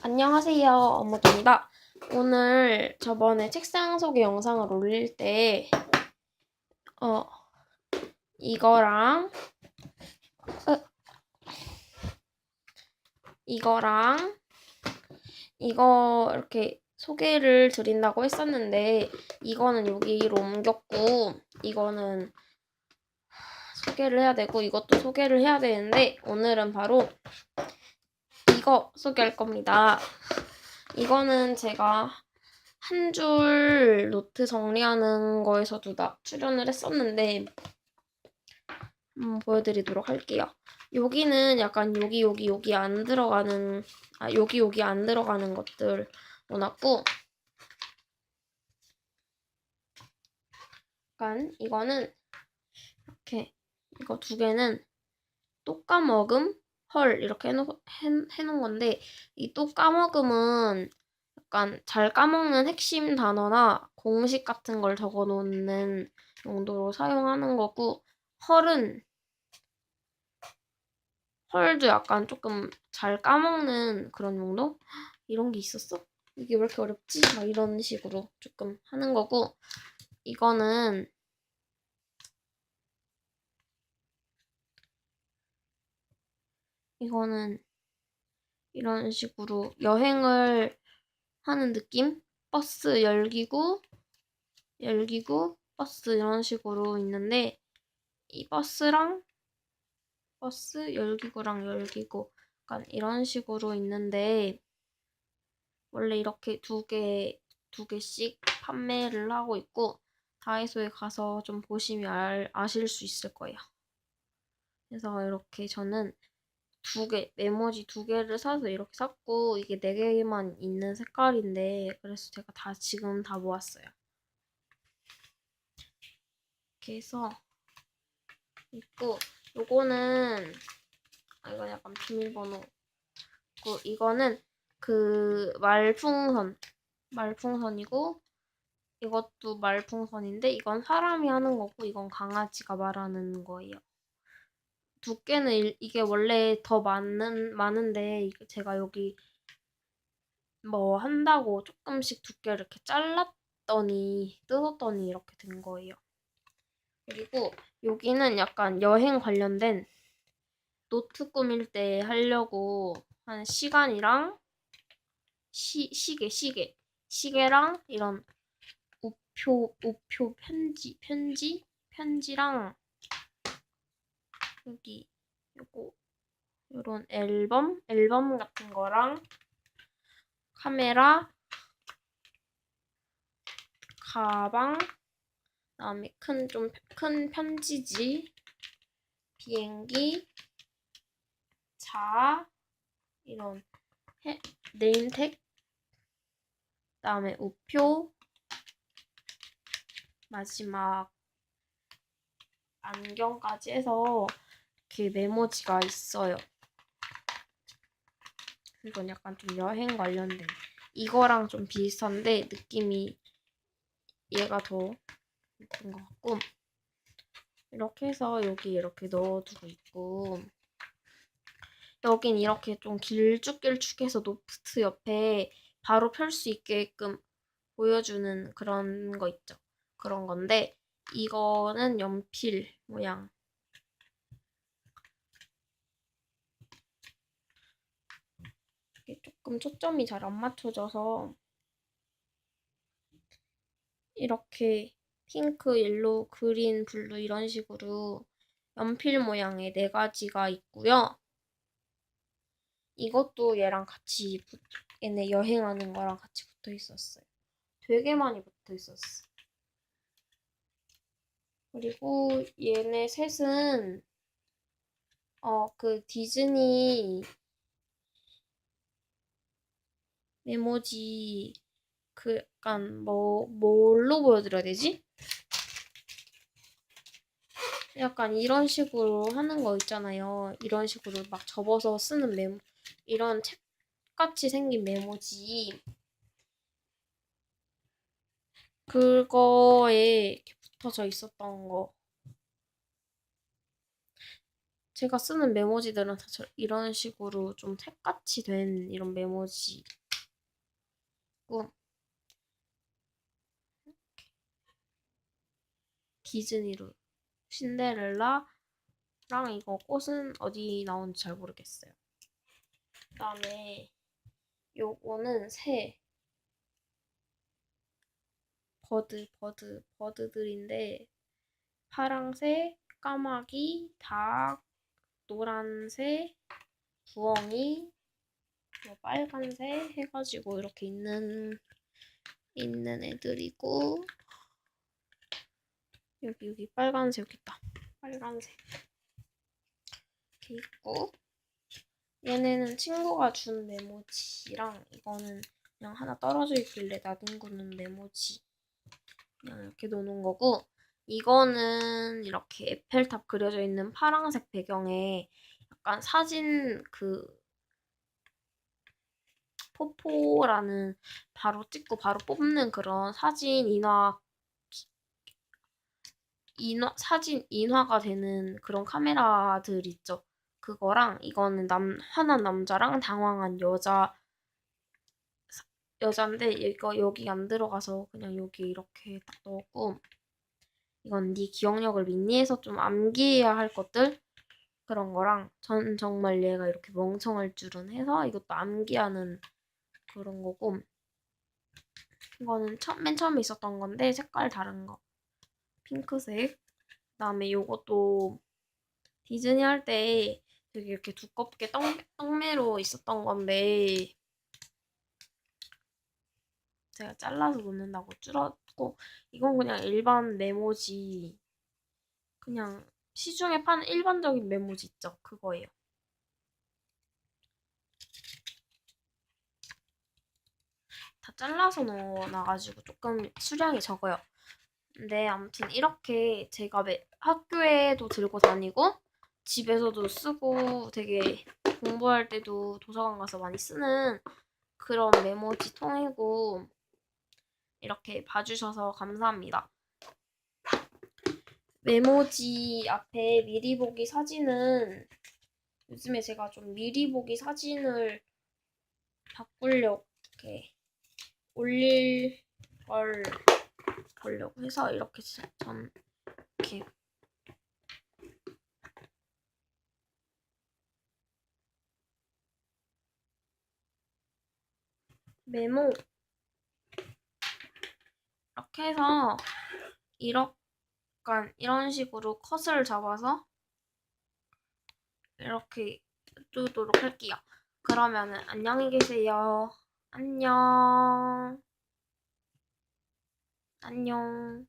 안녕하세요. 어머입니다 오늘 저번에 책상 소개 영상을 올릴 때, 어, 이거랑, 어, 이거랑, 이거 이렇게 소개를 드린다고 했었는데, 이거는 여기로 옮겼고, 이거는 소개를 해야 되고, 이것도 소개를 해야 되는데, 오늘은 바로 이거 소개할 겁니다. 이거는 제가 한 줄 노트 정리하는 거에서도 나 출연을 했었는데 한번 보여드리도록 할게요. 여기는 약간 여기 여기 여기 안 들어가는 아 여기 여기 안 들어가는 것들 넣어놨고 약간 이거는 이렇게 이거 두 개는 또 까먹음 헐 이렇게 해놓, 해, 해놓은 건데 이 또 까먹음은 약간 잘 까먹는 핵심 단어나 공식 같은 걸 적어놓는 용도로 사용하는 거고 헐은 헐도 약간 조금 잘 까먹는 그런 용도? 이런 게 있었어? 이게 왜 이렇게 어렵지? 막 이런 식으로 조금 하는 거고 이거는 이거는 이런 식으로 여행을 하는 느낌? 버스 열기구, 열기구, 버스 이런 식으로 있는데 이 버스랑 버스, 열기구랑 열기구 약간 이런 식으로 있는데 원래 이렇게 두 개, 두 개씩 판매를 하고 있고 다이소에 가서 좀 보시면 알, 아실 수 있을 거예요. 그래서 이렇게 저는 두 개, 메모지 두 개를 사서 이렇게 샀고, 이게 네 개만 있는 색깔인데, 그래서 제가 다 지금 다 모았어요. 이렇게 해서, 있고, 요거는, 아, 이건 약간 비밀번호. 그, 이거는 그 말풍선, 말풍선이고, 이것도 말풍선인데, 이건 사람이 하는 거고, 이건 강아지가 말하는 거예요. 두께는 이게 원래 더 많은 많은데 제가 여기 뭐 한다고 조금씩 두께를 이렇게 잘랐더니 뜯었더니 이렇게 된 거예요. 그리고 여기는 약간 여행 관련된 노트 꾸밀 때 하려고 한 시간이랑 시, 시계 시계 시계랑 이런 우표 우표 편지 편지 편지랑 여기 요거 요런 앨범? 앨범 같은 거랑 카메라 가방 그다음에 큰 좀 큰 편지지 비행기 자 이런 해, 네임택 그다음에 우표 마지막 안경까지 해서 이렇게 메모지가 있어요. 이건 약간 좀 여행 관련된 이거랑 좀 비슷한데 느낌이 얘가 더 예쁜 것 같고 이렇게 해서 여기 이렇게 넣어두고 있고 여긴 이렇게 좀 길쭉길쭉해서 노트 옆에 바로 펼 수 있게끔 보여주는 그런 거 있죠. 그런 건데 이거는 연필 모양 조금 초점이 잘 안 맞춰져서 이렇게 핑크, 옐로우, 그린, 블루 이런 식으로 연필 모양의 네 가지가 있고요. 이것도 얘랑 같이 붙, 얘네 여행하는 거랑 같이 붙어 있었어요. 되게 많이 붙어 있었어. 그리고 얘네 셋은 어 그 디즈니 메모지 그 약간 뭐 뭘로 보여드려야 되지? 약간 이런 식으로 하는 거 있잖아요. 이런 식으로 막 접어서 쓰는 메모 이런 책 같이 생긴 메모지 그거에 이렇게 붙어져 있었던 거 제가 쓰는 메모지들은 다 저- 이런 식으로 좀 책같이 된 이런 메모지. 고 디즈니로 신데렐라랑 이거 꽃은 어디 나온지 잘 모르겠어요. 그다음에 요거는 새 버드 버드 버드들인데 파랑새, 까마귀, 닭, 노란새, 부엉이, 뭐 빨간새 해가지고 이렇게 있는 있는 애들이고 여기 여기 빨간색 여기 있다. 빨간색. 이렇게 있고 얘네는 친구가 준 메모지랑 이거는 그냥 하나 떨어져 있길래 나뒹구는 메모지. 그냥 이렇게 놓는 거고 이거는 이렇게 에펠탑 그려져 있는 파란색 배경에 약간 사진 그 포포라는 바로 찍고 바로 뽑는 그런 사진 인화 인화 사진 인화가 되는 그런 카메라들 있죠. 그거랑 이거는 남 화난 남자랑 당황한 여자 여잔데 이거 여기 안 들어가서 그냥 여기 이렇게 딱 넣었고 이건 네 기억력을 민니해서 좀 암기해야 할 것들 그런 거랑 전 정말 얘가 이렇게 멍청할 줄은 해서 이것도 암기하는 그런 거고. 이거는 처, 맨 처음에 있었던 건데 색깔 다른 거. 핑크색. 그다음에 요것도 디즈니 할 때 되게 이렇게 두껍게 떡, 떡매로 있었던 건데 제가 잘라서 놓는다고 줄었고 이건 그냥 일반 메모지. 그냥 시중에 파는 일반적인 메모지 있죠? 그거예요 다 잘라서 넣어놔가지고 조금 수량이 적어요 근데 아무튼 이렇게 제가 매, 학교에도 들고 다니고 집에서도 쓰고 되게 공부할 때도 도서관 가서 많이 쓰는 그런 메모지 통이고 이렇게 봐주셔서 감사합니다. 메모지 앞에 미리 보기 사진은 요즘에 제가 좀 미리 보기 사진을 바꾸려고 이렇게 올릴 걸 보려고 해서 이렇게 전 이렇게 메모 이렇게 해서 이렇게 이런 식으로 컷을 잡아서 이렇게 뜨도록 할게요. 그러면은 안녕히 계세요. 안녕. 안녕.